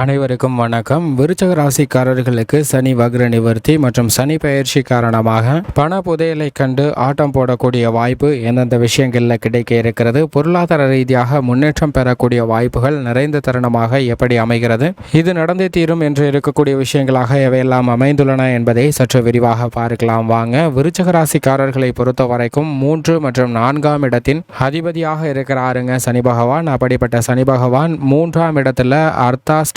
அனைவருக்கும் வணக்கம். விருச்சக ராசிக்காரர்களுக்கு சனி வக்ர நிவர்த்தி மற்றும் சனி பயிற்சி காரணமாக பண புதையலை கண்டு ஆட்டம் போடக்கூடிய வாய்ப்பு எந்தெந்த விஷயங்களில் கிடைக்க இருக்கிறது? பொருளாதார ரீதியாக முன்னேற்றம் பெறக்கூடிய வாய்ப்புகள் நிறைந்த தருணமாக எப்படி அமைகிறது? இது நடந்தே தீரும் என்று இருக்கக்கூடிய விஷயங்களாக எவையெல்லாம் அமைந்துள்ளன என்பதை சற்று விரிவாக பார்க்கலாம். வாங்க. விருச்சக ராசிக்காரர்களை பொறுத்த வரைக்கும் மூன்று மற்றும் நான்காம் இடத்தின் அதிபதியாக இருக்கிறாருங்க சனி பகவான். அப்படிப்பட்ட சனி பகவான் மூன்றாம் இடத்துல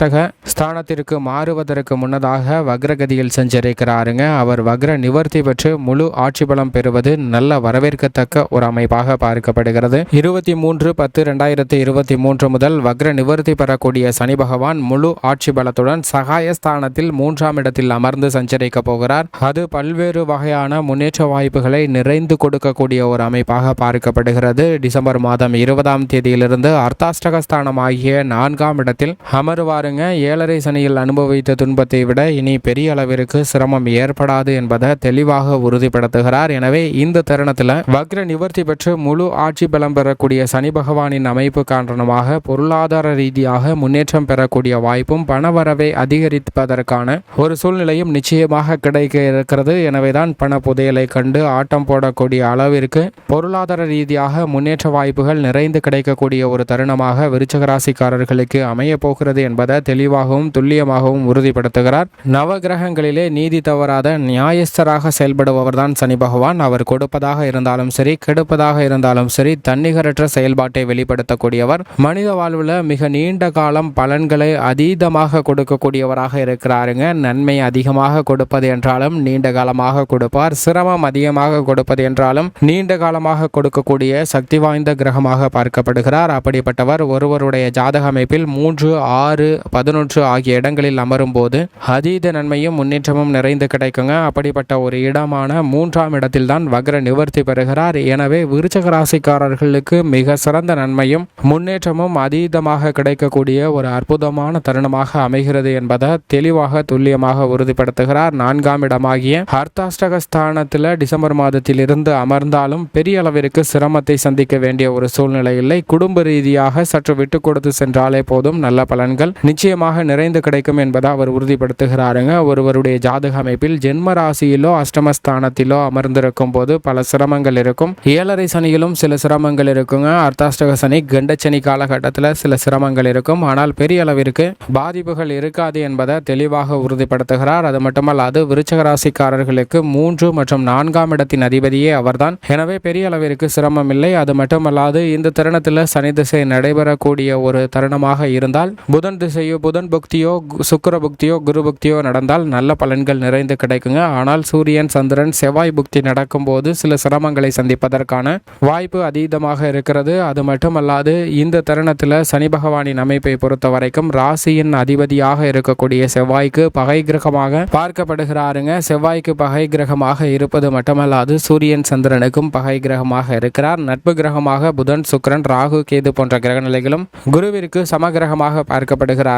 அர்த்தாஷ்டக ஸ்தானத்திற்கு மாறுவதற்கு முன்னதாக வக்ரகதியில் சென்றிருக்கிறாருங்க. அவர் வக்ர நிவர்த்தி பெற்று முழு ஆட்சி பலம் பெறுவது நல்ல வரவேற்கத்தக்க ஒரு அமைப்பாக பார்க்கப்படுகிறது. இருபத்தி மூன்று பத்து ரெண்டாயிரத்தி இருபத்தி மூன்று முதல் வக்ர நிவர்த்தி பெறக்கூடிய சனி பகவான் முழு ஆட்சி பலத்துடன் சகாய ஸ்தானத்தில் மூன்றாம் இடத்தில் அமர்ந்து சஞ்சரிக்க போகிறார். அது பல்வேறு வகையான முன்னேற்ற வாய்ப்புகளை நிறைந்து கொடுக்கக்கூடிய ஒரு அமைப்பாக பார்க்கப்படுகிறது. டிசம்பர் மாதம் இருபதாம் தேதியிலிருந்து அர்த்தாஷ்டகஸ்தானம் ஆகிய நான்காம் இடத்தில் அமருவாருங்க. ஏழரை சனியில் அனுபவித்த துன்பத்தை விட இனி பெரிய அளவிற்கு சிரமம் ஏற்படாது என்பதை தெளிவாக உறுதிப்படுத்துகிறார். எனவே இந்த தருணத்தில் வக்ர நிவர்த்தி பெற்று முழு ஆட்சி பலம் பெறக்கூடிய சனி பகவானின் அமைப்பு காரணமாக பொருளாதார ரீதியாக முன்னேற்றம் பெறக்கூடிய வாய்ப்பும் பணவரவை அதிகரிப்பதற்கான ஒரு சூழ்நிலையும் நிச்சயமாக கிடைக்க இருக்கிறது. எனவேதான் பண புதையலை கண்டு ஆட்டம் போடக்கூடிய அளவிற்கு பொருளாதார ரீதியாக முன்னேற்ற வாய்ப்புகள் நிறைந்து கிடைக்கக்கூடிய ஒரு தருணமாக விருச்சகராசிக்காரர்களுக்கு அமைய போகிறது என்பதை தெளிவாகவும் துல்லியமாகவும் உறுதிப்படுத்துகிறார். நவகிரகங்களிலே நீதி தவறாத நியாயஸ்தராக செயல்படுபவர் தான் சனி பகவான். அவர் கொடுப்பதாக இருந்தாலும் சரி கெடுப்பதாக இருந்தாலும் சரி தன்னிகரற்ற செயல்பாட்டை வெளிப்படுத்தக்கூடியவர். மனித வாழ்வில் மிக நீண்ட காலம் பலன்களை அதீதமாக கொடுக்கக்கூடியவராக இருக்கிறாருங்க. நன்மை அதிகமாக கொடுப்பது என்றாலும் நீண்ட காலமாக கொடுப்பார். சிரமம் அதிகமாக கொடுப்பது என்றாலும் நீண்ட காலமாக கொடுக்கக்கூடிய சக்தி வாய்ந்த கிரகமாக பார்க்கப்படுகிறார். அப்படிப்பட்டவர் ஒருவருடைய ஜாதக அமைப்பில் மூன்று ஆறு பதினொன்று ஆகிய இடங்களில் அமரும் போது அதீத நன்மையும் முன்னேற்றமும் நிறைந்து கிடைக்குங்க. அப்படிப்பட்ட ஒரு இடமான மூன்றாம் இடத்தில்தான் வக்ர நிவர்த்தி பெறுகிறார். எனவே விருச்சக ராசிக்காரர்களுக்கு மிக சிறந்த நன்மையும் முன்னேற்றமும் அதீதமாக கிடைக்கக்கூடிய ஒரு அற்புதமான தருணமாக அமைகிறது என்பதை தெளிவாக துல்லியமாக உறுதிப்படுத்துகிறார். நான்காம் இடமாகிய அர்த்தாஷ்டக ஸ்தானத்தில் டிசம்பர் மாதத்தில் இருந்து அமர்ந்தாலும் பெரிய அளவிற்கு சிரமத்தை சந்திக்க வேண்டிய ஒரு சூழ்நிலை இல்லை. குடும்ப ரீதியாக சற்று விட்டு கொடுத்து சென்றாலே போதும். நல்ல பலன்கள். நிச்சயமாக நிறைந்து கிடைக்கும் என்பதை அவர் உறுதிப்படுத்துகிறாருங்க. ஒருவருடைய ஜாதக அமைப்பில் ஜென்ம ராசியிலோ அஷ்டமஸ்தானத்திலோ அமர்ந்திருக்கும் போது பல சிரமங்கள் இருக்கும். ஏழரை சனியிலும் சில சிரமங்கள் இருக்குங்க. அர்த்தாஷ்டக சனி கண்டச்சனி காலகட்டத்தில் சில சிரமங்கள் இருக்கும். ஆனால் பெரிய அளவிற்கு பாதிப்புகள் இருக்காது என்பதை தெளிவாக உறுதிப்படுத்துகிறார். அது மட்டுமல்லாது விருச்சக ராசிக்காரர்களுக்கு மூன்று மற்றும் நான்காம் இடத்தின் அதிபதியே அவர்தான். எனவே பெரிய அளவிற்கு சிரமம் இல்லை. அது மட்டுமல்லாது இந்த தருணத்தில் சனி திசை நடைபெறக்கூடிய ஒரு தருணமாக இருந்தால் புதன் திசையோ புதன் புக்தியோ கு- பக்தியோ புக்தியோ குரு பக்தியோ நடந்தால் நல்ல பலன்கள் நிறைந்து கிடைக்குங்க. ஆனால் சூரியன் சந்திரன் செவ்வாய் புக்தி நடக்கும்போது சில சிரமங்களை சந்திப்பதற்கான வாய்ப்பு அதீதமாக இருக்கிறது. அது மட்டுமல்லாது இந்த தருணத்தில் சனி பகவானின் அமைப்பை பொறுத்த வரைக்கும் ராசியின் அதிபதியாக இருக்கக்கூடிய செவ்வாய்க்கு பகை கிரகமாக பார்க்கப்படுகிறாருங்க. செவ்வாய்க்கு பகை கிரகமாக இருப்பது மட்டுமல்லாது சூரியன் சந்திரனுக்கும் பகை கிரகமாக இருக்கிறார். நட்பு கிரகமாக புதன் சுக்கரன் ராகு கேது போன்ற கிரக நிலைகளும் குருவிற்கு சமகிரகமாக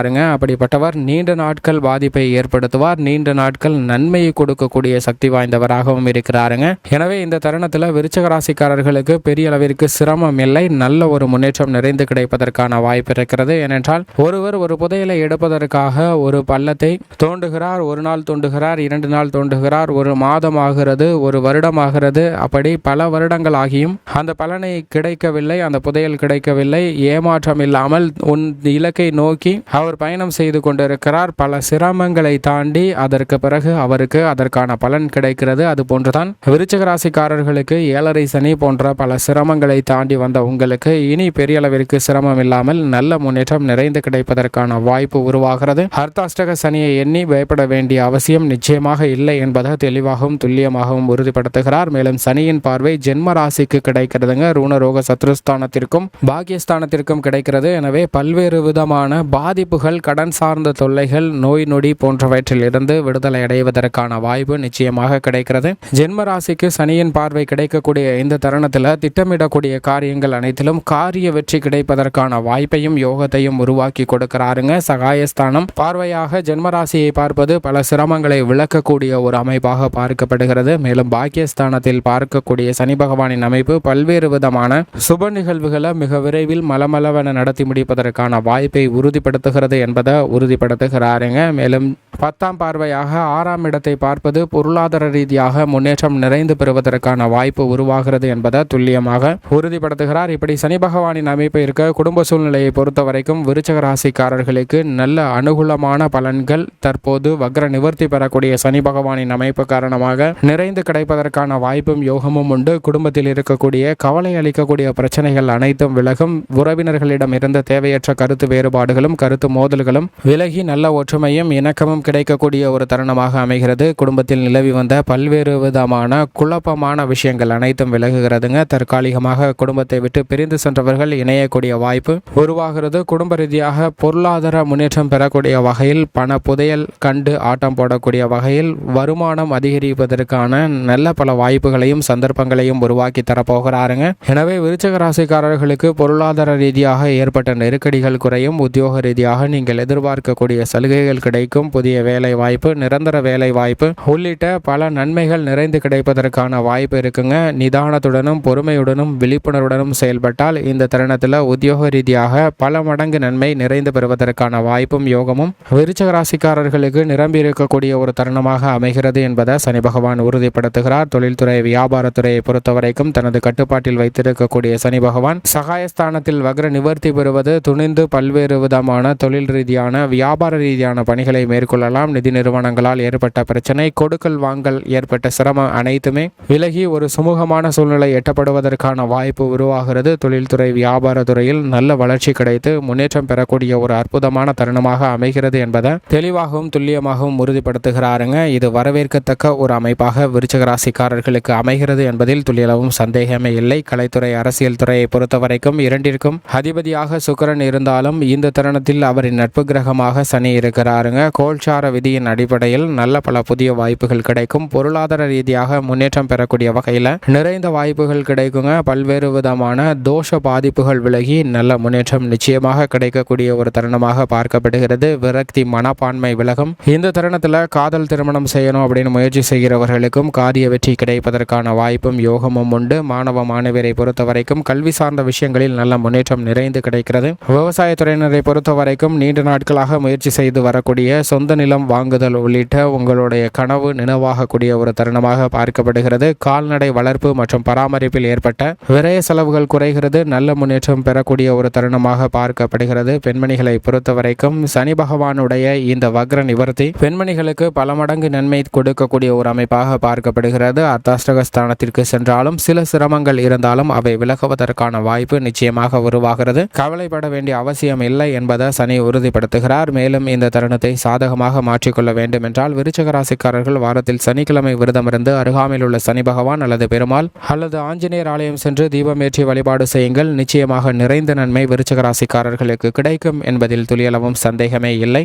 பாருங்க. அப்படிப்பட்டவர் நீண்ட நாட்கள் பாதிப்பை ஏற்படுத்துவார். நீண்ட நாட்கள் நன்மையை கொடுக்கக்கூடிய சக்தி வாய்ந்தவராகவும் இருக்கிறாருங்க. எனவே இந்த தருணத்தில் விருச்சக ராசிக்காரர்களுக்கு பெரிய அளவிற்கு சிரமம் இல்லை. நல்ல ஒரு முன்னேற்றம் நிறைந்து கிடைப்பதற்கான வாய்ப்பு இருக்கிறது. ஏனென்றால் ஒருவர் ஒரு புதையலை எடுப்பதற்காக ஒரு பள்ளத்தை தோண்டுகிறார். ஒரு நாள் தோண்டுகிறார் இரண்டு நாள் தோண்டுகிறார் ஒரு மாதம் ஆகிறது ஒரு வருடம் ஆகிறது. அப்படி பல வருடங்கள் ஆகியும் அந்த பலனை கிடைக்கவில்லை அந்த புதையல் கிடைக்கவில்லை. ஏமாற்றம் இல்லாமல் உன் இலக்கை நோக்கி அவர் பயணம் செய்து கொண்டிருக்கிறார். பல சிரமங்களை தாண்டி அதற்கு பிறகு அவருக்கு அதற்கான பலன் கிடைக்கிறது. அது போன்றுதான் விருச்சக ராசிக்காரர்களுக்கு ஏழரை சனி போன்ற பல சிரமங்களை தாண்டி வந்த உங்களுக்கு இனி பெரிய அளவிற்கு சிரமம் இல்லாமல் நல்ல முன்னேற்றம் நிறைந்து கிடைப்பதற்கான வாய்ப்பு உருவாகிறது. அர்த்தாஷ்டக சனியை எண்ணி பயப்பட வேண்டிய அவசியம் நிச்சயமாக இல்லை என்பதை தெளிவாகவும் துல்லியமாகவும் உறுதிப்படுத்துகிறார். மேலும் சனியின் பார்வை ஜென்ம ராசிக்கு கிடைக்கிறதுங்க. ரூணரோக சத்ருஸ்தானத்திற்கும் பாக்கியஸ்தானத்திற்கும் கிடைக்கிறது. எனவே பல்வேறு விதமான பாதிப்பு இழப்புகள் கடன் சார்ந்த தொல்லைகள் நோய் நொடி போன்றவற்றில் இருந்து விடுதலை அடைவதற்கான வாய்ப்பு நிச்சயமாக கிடைக்கிறது. ஜென்ம ராசிக்கு சனியின் பார்வை கிடைக்கக்கூடிய இந்த தருணத்தில் திட்டமிடக்கூடிய காரியங்கள் அனைத்திலும் காரிய வெற்றி கிடைப்பதற்கான வாய்ப்பையும் யோகத்தையும் உருவாக்கி கொடுக்கிறாருங்க. சகாயஸ்தானம். பார்வையாக ஜென்ம ராசியை பார்ப்பது பல சிரமங்களை விளக்கக்கூடிய ஒரு அமைப்பாக பார்க்கப்படுகிறது. மேலும் பாக்கியஸ்தானத்தில் பார்க்கக்கூடிய சனி பகவானின் அமைப்பு பல்வேறு விதமான சுப நிகழ்வுகளை மிக விரைவில் மலமளவென நடத்தி முடிப்பதற்கான வாய்ப்பை உறுதிப்படுத்துகிறது. வருகிறது என்பதை உறுதிப்படுத்துகிறாருங்க. மேலும் பத்தாம் பார்வையாக ஆறாம் இடத்தை பார்ப்பது பொருளாதார ரீதியாக முன்னேற்றம் நிறைந்து பெறுவதற்கான வாய்ப்பு உருவாகிறது என்பதை துல்லியமாக உறுதிப்படுத்துகிறார். இப்படி சனி பகவானின் அமைப்பு இருக்க குடும்ப சூழ்நிலையை பொறுத்த வரைக்கும் விருச்சக ராசிக்காரர்களுக்கு நல்ல அனுகூலமான பலன்கள் தற்போது வக்ர நிவர்த்தி பெறக்கூடிய சனி பகவானின் அமைப்பு காரணமாக நிறைந்து கிடைப்பதற்கான வாய்ப்பும் யோகமும் உண்டு. குடும்பத்தில் இருக்கக்கூடிய கவலை அளிக்கக்கூடிய பிரச்சனைகள் அனைத்தும் விலகும். உறவினர்களிடம் இருந்த தேவையற்ற கருத்து வேறுபாடுகளும் கருத்து மோதல்களும் விலகி நல்ல ஒற்றுமையும் இணக்கமும் கிடைக்கக்கூடிய ஒரு தருணமாக அமைகிறது. குடும்பத்தில் நிலவி வந்த பல்வேறு விதமான குழப்பமான விஷயங்கள் அனைத்தும் விலகுகிறதுங்க. தற்காலிகமாக குடும்பத்தை விட்டு பிரிந்து சென்றவர்கள் இணையக்கூடிய வாய்ப்பு உருவாகிறது. குடும்ப ரீதியாக பொருளாதார முன்னேற்றம் பெறக்கூடிய வகையில் பண புதையல் கண்டு ஆட்டம் போடக்கூடிய வகையில் வருமானம் அதிகரிப்பதற்கான நல்ல பல வாய்ப்புகளையும் சந்தர்ப்பங்களையும் உருவாக்கி தரப்போகிறாருங்க. எனவே விருச்சக ராசிக்காரர்களுக்கு பொருளாதார ரீதியாக ஏற்பட்ட நெருக்கடிகள் குறையும். உத்தியோக ரீதியாக நீங்கள் எதிர்பார்க்கக்கூடிய சலுகைகள் கிடைக்கும். புதிய வேலை வாய்ப்பு நிரந்தர வேலை வாய்ப்பு உள்ளிட்ட பல நன்மைகள் நிறைந்து கிடைப்பதற்கான வாய்ப்பு இருக்குங்க. நிதானத்துடனும் பொறுமையுடனும் விழிப்புணர்வுடனும் செயல்பட்டால் இந்த தருணத்தில் உத்தியோக ரீதியாக பல மடங்கு நன்மை நிறைந்து பெறுவதற்கான வாய்ப்பும் யோகமும் விருச்சக ராசிக்காரர்களுக்கு நிரம்பி இருக்கக்கூடிய ஒரு தருணமாக அமைகிறது என்பதை சனி பகவான் உறுதிப்படுத்துகிறார். தொழில்துறை வியாபாரத்துறையை பொறுத்தவரைக்கும் தனது கட்டுப்பாட்டில் வைத்திருக்கக்கூடிய சனி பகவான் சகாயஸ்தானத்தில் வக்ர நிவர்த்தி பெறுவது துணிந்து பல்வேறு விதமான தொழில் ரீதியான வியாபார ரீதியான பணிகளை மேற்கொள்ளலாம். நிதி நிறுவனங்களால் ஏற்பட்ட பிரச்சனை கொடுக்கல் வாங்கல் ஏற்பட்ட சிரமம் அனைத்துமே விலகி ஒரு சுமூகமான சூழ்நிலை எட்டப்படுவதற்கான வாய்ப்பு உருவாகிறது. தொழில்துறை வியாபார துறையில் நல்ல வளர்ச்சி கிடைத்து முன்னேற்றம் பெறக்கூடிய ஒரு அற்புதமான தருணமாக அமைகிறது என்பதை தெளிவாகவும் துல்லியமாகவும் உறுதிப்படுத்துகிறாருங்க. இது வரவேற்கத்தக்க ஒரு அமைப்பாக விருச்சக ராசிக்காரர்களுக்கு அமைகிறது என்பதில் துல்லியளவும் சந்தேகமே இல்லை. கலைத்துறை அரசியல் துறையை பொறுத்தவரைக்கும் இரண்டிற்கும் அதிபதியாக சுக்கரன் இருந்தாலும் இந்த தருணத்தில் அவர் அவரின் நட்பு கிரகமாக சனி இருக்கிறாருங்க. கோல்சார விதியின் அடிப்படையில் நல்ல பல புதிய வாய்ப்புகள் கிடைக்கும். பொருளாதார ரீதியாக முன்னேற்றம் பெறக்கூடிய வகையில் நிறைந்த வாய்ப்புகள் கிடைக்குங்க. பல்வேறு விதமான தோஷ பாதிப்புகள் விலகி நல்ல முன்னேற்றம் நிச்சயமாக கிடைக்கக்கூடிய ஒரு தருணமாக பார்க்கப்படுகிறது. விரக்தி மனப்பான்மை விலகும். இந்த தருணத்தில் காதல் திருமணம் செய்யணும் அப்படின்னு முயற்சி செய்கிறவர்களுக்கும் காரிய வெற்றி கிடைப்பதற்கான வாய்ப்பும் யோகமும் உண்டு. மாணவ மாணவியரை பொறுத்த வரைக்கும் கல்வி சார்ந்த விஷயங்களில் நல்ல முன்னேற்றம் நிறைந்து கிடைக்கிறது. விவசாயத்துறையினரை பொறுத்த வரைக்கும் நீண்ட நாட்களாக முயற்சி செய்து வரக்கூடிய சொந்த நிலம் வாங்குதல் உள்ளிட்ட உங்களுடைய கனவு நினைவாகக்கூடிய ஒரு தருணமாக பார்க்கப்படுகிறது. கால்நடை வளர்ப்பு மற்றும் பராமரிப்பில் ஏற்பட்ட விரய செலவுகள் குறைகிறது. நல்ல முன்னேற்றம் பெறக்கூடிய ஒரு தருணமாக பார்க்கப்படுகிறது. பெண்மணிகளை பொறுத்த வரைக்கும் சனி பகவானுடைய இந்த வக்ர நிவர்த்தி பெண்மணிகளுக்கு பல மடங்கு நன்மை கொடுக்கக்கூடிய ஒரு அமைப்பாக பார்க்கப்படுகிறது. அர்த்தாஷ்டக ஸ்தானத்திற்கு சென்றாலும் சில சிரமங்கள் இருந்தாலும் அவை விலகுவதற்கான வாய்ப்பு நிச்சயமாக உருவாகிறது. கவலைப்பட வேண்டிய அவசியம் இல்லை என்பதை சனி உறுதிப்படுத்துகிறார். மேலும் இந்த தருணத்தை சாதகமாக மாற்றிக்கொள்ள வேண்டும் என்றால் விருச்சக ராசிக்காரர்கள் வாரத்தில் சனிக்கிழமை விரதமிருந்து அருகாமையில் உள்ள சனி பகவான் அல்லது பெருமாள் அல்லது ஆஞ்சநேயர் ஆலயம் சென்று தீபமேற்றி வழிபாடு செய்யுங்கள். நிச்சயமாக நிறைந்த நன்மை விருச்சக ராசிக்காரர்களுக்கு கிடைக்கும் என்பதில் துளியளவும் சந்தேகமே இல்லை.